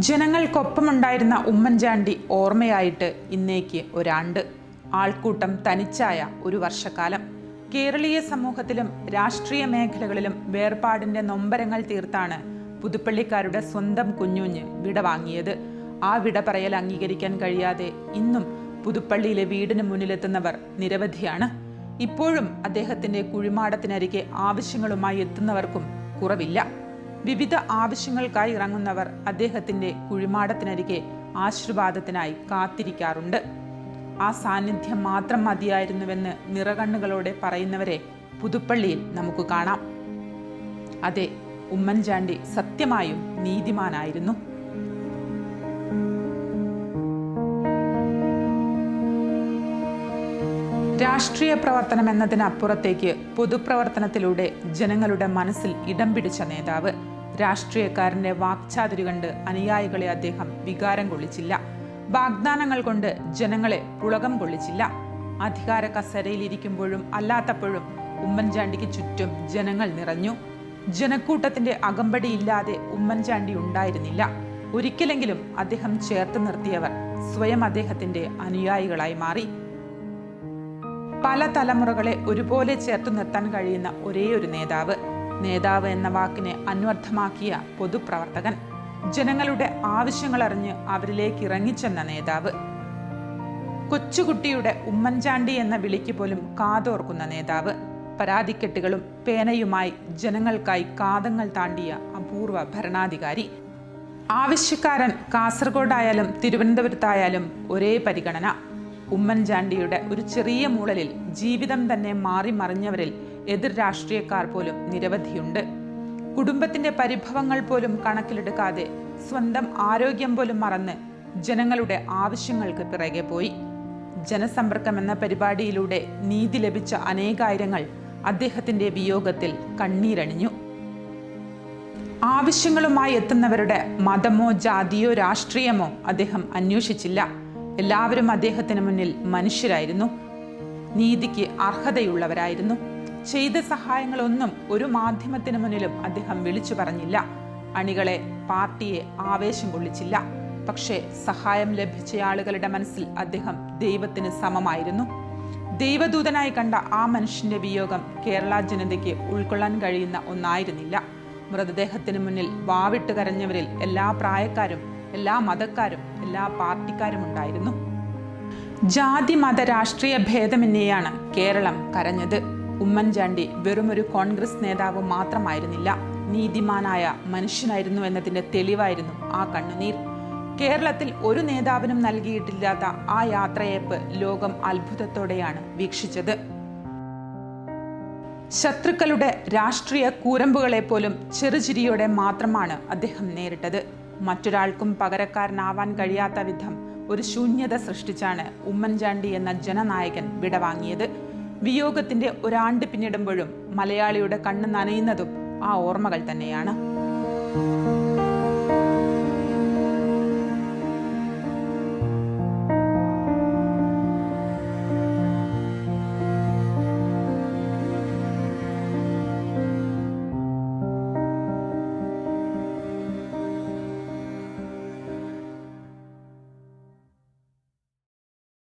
ജനങ്ങൾക്കൊപ്പമുണ്ടായിരുന്ന ഉമ്മൻചാണ്ടി ഓർമ്മയായിട്ട് ഇന്നേക്ക് ഒരാണ്ട്. ആൾക്കൂട്ടം തനിച്ചായ ഒരു വർഷക്കാലം. കേരളീയ സമൂഹത്തിലും രാഷ്ട്രീയ മേഖലകളിലും വേർപാടിന്റെ നൊമ്പരങ്ങൾ തീർത്താണ് പുതുപ്പള്ളിക്കാരുടെ സ്വന്തം കുഞ്ഞുഞ്ഞ് വിട വാങ്ങിയത്. ആ വിട പറയൽ അംഗീകരിക്കാൻ കഴിയാതെ ഇന്നും പുതുപ്പള്ളിയിലെ വീടിന് മുന്നിലെത്തുന്നവർ നിരവധിയാണ്. ഇപ്പോഴും അദ്ദേഹത്തിന്റെ കുഴിമാടത്തിനരികെ ആവശ്യങ്ങളുമായി എത്തുന്നവർക്കും കുറവില്ല. വിവിധ ആവശ്യങ്ങൾക്കായി ഇറങ്ങുന്നവർ അദ്ദേഹത്തിന്റെ കുഴിമാടത്തിനരികെ ആശീർവാദത്തിനായി കാത്തിരിക്കാറുണ്ട്. ആ സാന്നിധ്യം മാത്രം മതിയായിരുന്നുവെന്ന് നിറകണ്ണുകളോടെ പറയുന്നവരെ പുതുപ്പള്ളിയിൽ നമുക്ക് കാണാം. അതെ ഉമ്മൻചാണ്ടി സത്യമായും നീതിമാനായിരുന്നു. രാഷ്ട്രീയ പ്രവർത്തനം എന്നതിനപ്പുറത്തേക്ക് പൊതുപ്രവർത്തനത്തിലൂടെ ജനങ്ങളുടെ മനസ്സിൽ ഇടം പിടിച്ച നേതാവ്. രാഷ്ട്രീയക്കാരന്റെ വാക്ചാതുരി കണ്ട് അനുയായികളെ അദ്ദേഹം വികാരം കൊള്ളിച്ചില്ല. വാഗ്ദാനങ്ങൾ കൊണ്ട് ജനങ്ങളെ പുളകം കൊള്ളിച്ചില്ല. അധികാര കസരയിലിരിക്കുമ്പോഴും അല്ലാത്തപ്പോഴും ഉമ്മൻചാണ്ടിക്ക് ചുറ്റും ജനങ്ങൾ നിറഞ്ഞു. ജനക്കൂട്ടത്തിന്റെ അകമ്പടിയില്ലാതെ ഉമ്മൻചാണ്ടി ഉണ്ടായിരുന്നില്ല. ഒരിക്കലെങ്കിലും അദ്ദേഹം ചേർത്ത് നിർത്തിയവർ സ്വയം അദ്ദേഹത്തിന്റെ അനുയായികളായി മാറി. പല തലമുറകളെ ഒരുപോലെ ചേർത്തു നിർത്താൻ കഴിയുന്ന ഒരേ ഒരു നേതാവ്. നേതാവ് എന്ന വാക്കിനെ അന്വർത്ഥമാക്കിയ പൊതുപ്രവർത്തകൻ. ജനങ്ങളുടെ ആവശ്യങ്ങൾ അറിഞ്ഞ് അവരിലേക്ക് ഇറങ്ങിച്ചെന്ന നേതാവ്. കൊച്ചുകുട്ടിയുടെ ഉമ്മൻചാണ്ടി എന്ന വിളിക്ക് പോലും കാതോർക്കുന്ന നേതാവ്. പരാതിക്കെട്ടുകളും പേനയുമായി ജനങ്ങൾക്കായി കാതങ്ങൾ താണ്ടിയ അപൂർവ ഭരണാധികാരി. ആവശ്യക്കാരൻ കാസർഗോഡായാലും തിരുവനന്തപുരത്തായാലും ഒരേ പരിഗണന. ഉമ്മൻചാണ്ടിയുടെ ഒരു ചെറിയ മൂളലിൽ ജീവിതം തന്നെ മാറി മറിഞ്ഞവരിൽ എതിർ രാഷ്ട്രീയക്കാർ പോലും നിരവധിയുണ്ട്. കുടുംബത്തിന്റെ പരിഭവങ്ങൾ പോലും കണക്കിലെടുക്കാതെ സ്വന്തം ആരോഗ്യം പോലും മറന്ന് ജനങ്ങളുടെ ആവശ്യങ്ങൾക്ക് പിറകെ പോയി. ജനസമ്പർക്കം എന്ന പരിപാടിയിലൂടെ നീതി ലഭിച്ച അനേകായിരങ്ങൾ അദ്ദേഹത്തിന്റെ വിയോഗത്തിൽ കണ്ണീരണിഞ്ഞു. ആവശ്യങ്ങളുമായി എത്തുന്നവരുടെ മതമോ ജാതിയോ രാഷ്ട്രീയമോ അദ്ദേഹം അന്വേഷിച്ചില്ല. എല്ലാവരും അദ്ദേഹത്തിന് മുന്നിൽ മനുഷ്യരായിരുന്നു. നീതിക്ക് അർഹതയുള്ളവരായിരുന്നു. ചെയ്ത സഹായങ്ങളൊന്നും ഒരു മാധ്യമത്തിന് മുന്നിലും അദ്ദേഹം വിളിച്ചു പറഞ്ഞില്ല. അണികളെ പാർട്ടിയെ ആവേശം കൊള്ളിച്ചില്ല. പക്ഷേ സഹായം ലഭിച്ച ആളുകളുടെ മനസ്സിൽ അദ്ദേഹം ദൈവത്തിന് സമമായിരുന്നു. ദൈവദൂതനായി കണ്ട ആ മനുഷ്യന്റെ വിയോഗം കേരള ജനതയ്ക്ക് ഉൾക്കൊള്ളാൻ കഴിയുന്ന ഒന്നായിരുന്നില്ല. മൃതദേഹത്തിന് മുന്നിൽ വാവിട്ട് കരഞ്ഞവരിൽ എല്ലാ പ്രായക്കാരും എല്ലാ മതക്കാരും എല്ലാ പാർട്ടിക്കാരും ഉണ്ടായിരുന്നു. ജാതി മത രാഷ്ട്രീയ ഭേദമെന്നെയാണ് കേരളം കരഞ്ഞത്. ഉമ്മൻചാണ്ടി വെറുമൊരു കോൺഗ്രസ് നേതാവ് മാത്രമായിരുന്നില്ല. നീതിമാനായ മനുഷ്യനായിരുന്നു എന്നതിന്റെ തെളിവായിരുന്നു ആ കണ്ണുനീർ. കേരളത്തിൽ ഒരു നേതാവിനും നൽകിയിട്ടില്ലാത്ത ആ യാത്രയയപ്പ് ലോകം അത്ഭുതത്തോടെയാണ് വീക്ഷിച്ചത്. ശത്രുക്കളുടെ രാഷ്ട്രീയ കൂരമ്പുകളെ പോലും ചെറുചിരിയോടെ മാത്രമാണ് അദ്ദേഹം നേരിട്ടത്. മറ്റൊരാൾക്കും പകരക്കാരനാവാൻ കഴിയാത്ത വിധം ഒരു ശൂന്യത സൃഷ്ടിച്ചാണ് ഉമ്മൻചാണ്ടി എന്ന ജനനായകൻ വിടവാങ്ങിയത്. വിയോഗത്തിന്റെ ഒരാണ്ട് പിന്നിടുമ്പോഴും മലയാളിയുടെ കണ്ണ് നനയുന്നതും ആ ഓർമ്മകൾ തന്നെയാണ്.